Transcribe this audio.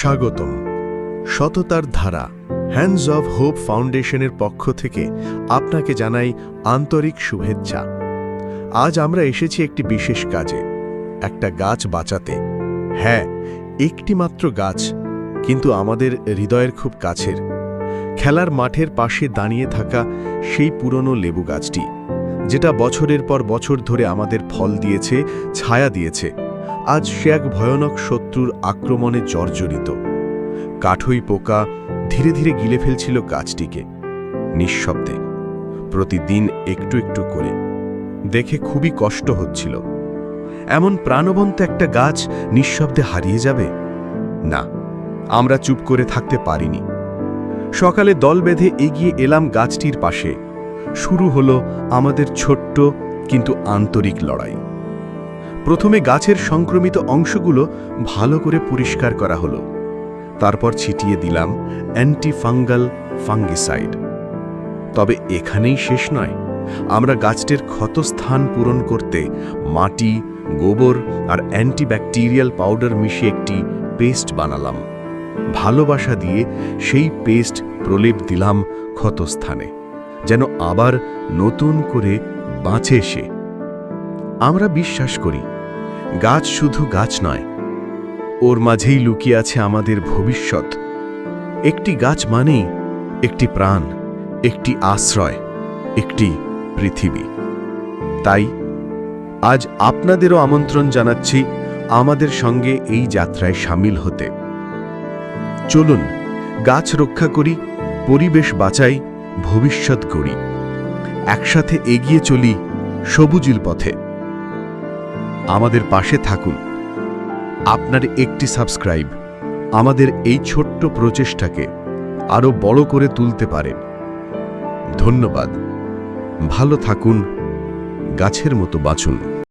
স্বাগতম। সততার ধারা হ্যান্ডস অব হোপ ফাউন্ডেশনের পক্ষ থেকে আপনাকে জানাই আন্তরিক শুভেচ্ছা। আজ আমরা এসেছি একটি বিশেষ কাজে, একটা গাছ বাঁচাতে। হ্যাঁ একটি মাত্র গাছ, কিন্তু আমাদের হৃদয়ের খুব কাছের। খেলার মাঠের পাশে দাঁড়িয়ে থাকা সেই পুরনো লেবু গাছটি যেটা বছরের পর বছর ধরে আমাদের ফল দিয়েছে, ছায়া দিয়েছে। আজ সে এক ভয়ানক শত্রুর আক্রমণে জর্জরিত। কাঠই পোকা ধীরে ধীরে গিলে ফেলছিল গাছটিকে। নিঃশব্দে, প্রতিদিন একটু একটু করে। দেখে খুবই কষ্ট হচ্ছিল। এমন প্রাণবন্ত একটা গাছ নিঃশব্দে হারিয়ে যাবে? না, আমরা চুপ করে থাকতে পারিনি। সকালে দল বেঁধে এগিয়ে এলাম গাছটির পাশে। শুরু হলো আমাদের ছোট্ট কিন্তু আন্তরিক লড়াই। প্রথমে গাছের সংক্রমিত অংশগুলো ভালো করে পরিষ্কার করা হলো। তারপর ছিটিয়ে দিলাম অ্যান্টিফাঙ্গাল ফাঙ্গিসাইড। তবে এখানেই শেষ নয়। আমরা গাছটির ক্ষতস্থান পূরণ করতে মাটি, গোবর আর অ্যান্টিব্যাকটেরিয়াল পাউডার মিশিয়ে একটি পেস্ট বানালাম। ভালোবাসা দিয়ে সেই পেস্ট প্রলেপ দিলাম ক্ষতস্থানে, যেন আবার নতুন করে বাঁচে সে। আমরা বিশ্বাস করি, গাছ শুধু গাছ নয়, ওর মাঝেই লুকিয়ে আছে আমাদের ভবিষ্যৎ। একটি গাছ মানেই একটি প্রাণ, একটি আশ্রয়, একটি পৃথিবী। তাই, আজ আপনাদেরও আমন্ত্রণ জানাচ্ছি আমাদের সঙ্গে এই যাত্রায় সামিল হতে। চলুন, গাছ রক্ষা করি, পরিবেশ বাঁচাই, ভবিষ্যৎ গড়ি। একসাথে এগিয়ে চলি সবুজিল পথে আমাদের পাশে থাকুন। আপনার একটি সাবস্ক্রাইব আমাদের এই ছোট্ট প্রচেষ্টাকে আরও বড় করে তুলতে পারে। ধন্যবাদ। ভালো থাকুন। গাছের মতো বাঁচুন।